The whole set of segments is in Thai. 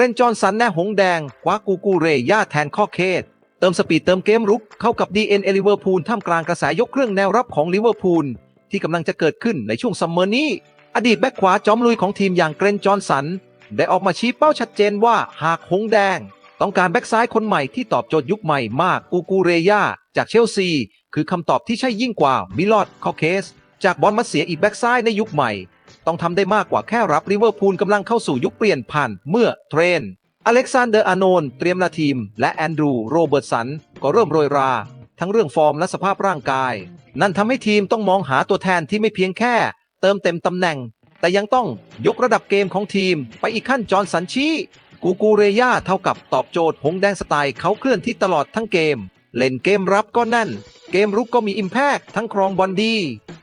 รนจอนสันแน่หงแดงคว้ากูกูเรย่าแทนข้อเคสเติมสปีดเติมเกมรุกเข้ากับ DN เอลิเวอร์พูลท่ามกลางกระแสยกเครื่องแนวรับของลิเวอร์พูลที่กำลังจะเกิดขึ้นในช่วงซัมเมอร์นี้ อดีตแบ็คขวาจอมลุยของทีมอย่างเกรนจอนสัน ได้ออกมาชี้เป้าชัดเจนว่าหากหงแดง ต้องการแบ็กซ้ายคนใหม่ที่ตอบโจทย์ยุคใหม่มากกูกูเรยาจากเชลซี คือคำตอบที่ใช่ยิ่งกว่ามิลอดคอเคส จากบอลมัดเสียอีกแบ็กซ้ายในยุคใหม่ ต้องทำได้มากกว่าแค่รับลิเวอร์พูลกำลังเข้าสู่ยุคเปลี่ยนผ่านเมื่อเทรนอเล็กซานเดอร์อาโนนเตรียมนาทีม และแอนดรูโรเบิร์ตสัน ก็เริ่มโรยรา ทั้งเรื่องฟอร์มและสภาพร่างกาย นั่นทำให้ทีมต้องมองหาตัวแทนที่ไม่เพียงแค่ เติมเต็มตำแหน่ง แต่ยังต้องยกระดับเกมของทีม ไปอีกขั้นจอร์นสันชีกูกูเรย่าเท่ากับตอบโจทย์หงแดงสไตล์เขาเคลื่อนที่ตลอดทั้งเกม เล่นเกมรับก็แน่น เกมรุกก็มีอิมแพกทั้งครองบอลดี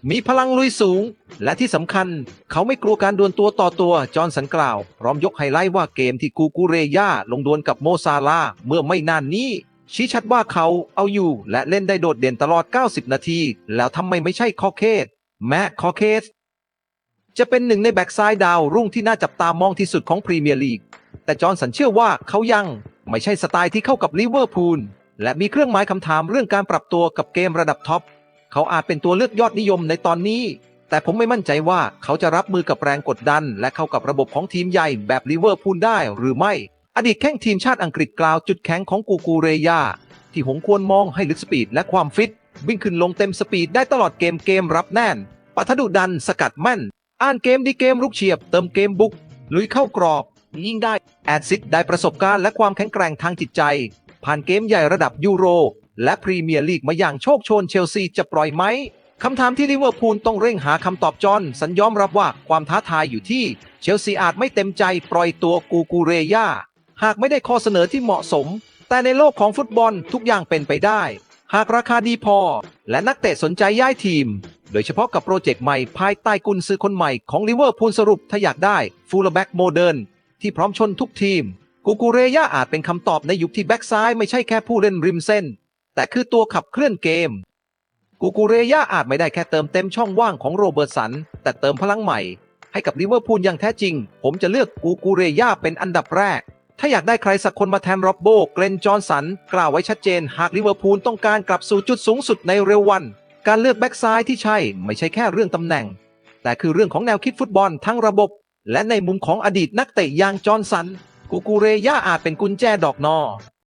มีพลังลุยสูง และที่สำคัญเขาไม่กลัวการดวลตัวต่อตัว จอห์นสันกล่าว พร้อมยกไฮไลท์ว่าเกมที่กูกูเรย่าลงดวลกับโมซาลา เมื่อไม่นานนี้ ชี้ชัดว่าเขาเอาอยู่ และเล่นได้โดดเด่นตลอด 90 นาที แล้วทำไมไม่ใช่คอเคสแม้คอเคสจะเป็นหนึ่งในแบ็กซ้ายดาวรุ่งที่น่าจับตามองที่สุดของพรีเมียร์ลีกแต่จอห์นสันเชื่อว่าเขายังไม่ใช่สไตล์ที่เข้ากับลิเวอร์พูล และมีเครื่องหมายคำถามเรื่องการปรับตัวกับเกมระดับท็อป เขาอาจเป็นตัวเลือกยอดนิยมในตอนนี้ แต่ผมไม่มั่นใจว่าเขาจะรับมือกับแรงกดดัน และเข้ากับระบบของทีมใหญ่แบบลิเวอร์พูลได้หรือไม่ อดีตแข้งทีมชาติอังกฤษกล่าวจุดแข็งของกูกูเรยาที่หงควรมองให้ลึกสปีดและความฟิต วิ่งขึ้นลงเต็มสปีดได้ตลอดเกมเกมรับแน่นปัทดุดันสกัดแม่น อ่านเกมดีเกมลุกเฉียบเติมเกมบุกลุยเข้ากรอบ ยิ่งได้แอดซิดได้ประสบการณ์และความแข็งแกร่งทางจิตใจ ผ่านเกมใหญ่ระดับยูโร และพรีเมียร์ลีกมาอย่างโชคโชนเชลซีจะปล่อยไหมคำถามที่ลิเวอร์พูลต้องเร่งหาคำตอบจอนสัญยอมรับว่าความท้าทายอยู่ที่ เชลซีอาจไม่เต็มใจปล่อยตัวกูกูเรย่าหากไม่ได้ข้อเสนอที่เหมาะสม แต่ในโลกของฟุตบอลทุกอย่างเป็นไปได้ หากราคาดีพอ และนักเตะสนใจย้ายทีม โดยเฉพาะกับโปรเจกต์ใหม่ภายใต้กุนซือคนใหม่ของลิเวอร์พูลสรุปถ้าอยากได้ฟูลแบ็กโมเดิร์นที่พร้อมชนทุกทีม กูกูเรย่าอาจเป็นคำตอบในยุคที่แบ็กซ้ายไม่ใช่แค่ผู้เล่นริมเส้น แต่คือตัวขับเคลื่อนเกม กูกูเรย่าอาจไม่ได้แค่เติมเต็มช่องว่างของโรเบิร์ตสัน แต่เติมพลังใหม่ ให้กับลิเวอร์พูลอย่างแท้จริง ผมจะเลือกกูกูเรย่าเป็นอันดับแรก ถ้าอยากได้ใครสักคนมาแทนร็อบโบเกรนจอห์นสัน กล่าวไว้ชัดเจน หากลิเวอร์พูลต้องการกลับสู่จุดสูงสุดในเร็ววัน การเลือกแบ็กซ้ายที่ใช่ไม่ใช่แค่เรื่องตำแหน่ง แต่คือเรื่องของแนวคิดฟุตบอลทั้งระบบ และในมุมของอดีตนักเตะอย่างจอห์นสัน กูกูเรย่าอาจเป็นกุญแจดอกนอ